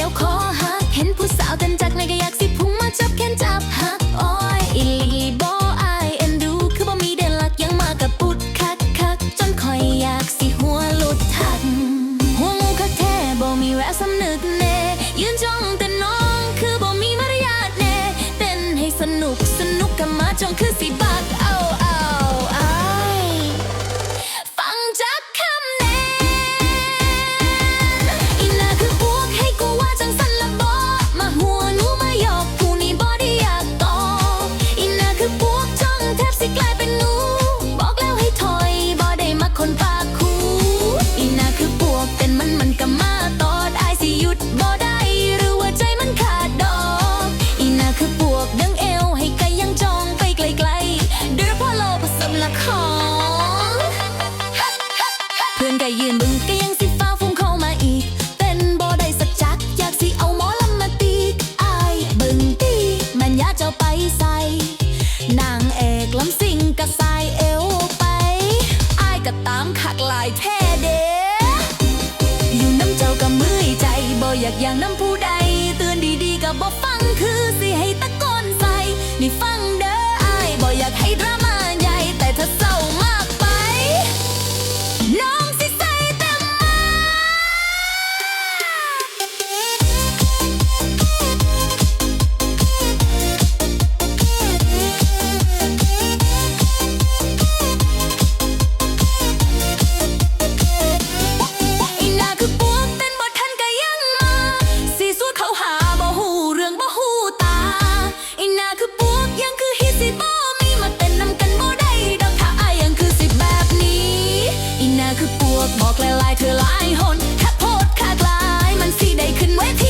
แล้วขอฮักเห็นผู้สาวเต้นจักในก็อยากสิพุ่งมาจับแขนจับฮักอ้อยอีลีบอไอเอ็นดูคือบ่มีเด่นหลักยังมากับปุดคักคักจนคอยอยากสิหัวหลุดทักหัวงูคักแท้บ่มีแวะสำนึกแน่ยืนจ้องแต่น้องคือบ่มีมารยาทแน่เต้นให้สนุกสนุกกับมาจ้องคือ ยืนบึงก็ยังสิฟ้าฟุ้งเข้ามาอีก เป็นบ่ได้สักจัก อยากสิเอาหมอลำมาตีไอายบึงตีมันยาเจ้าไปใส่นางเอกลำสิงกระสายเอวไปไอายก็ตามขักลายแท้เด้อยู่น้ำเจ้าก็มือใจบ่อยากอย่างน้ำผู้ วกบอกลหลายเธอหลายหนแค่โพดขาดลาย มันสิได้ขึ้นเวที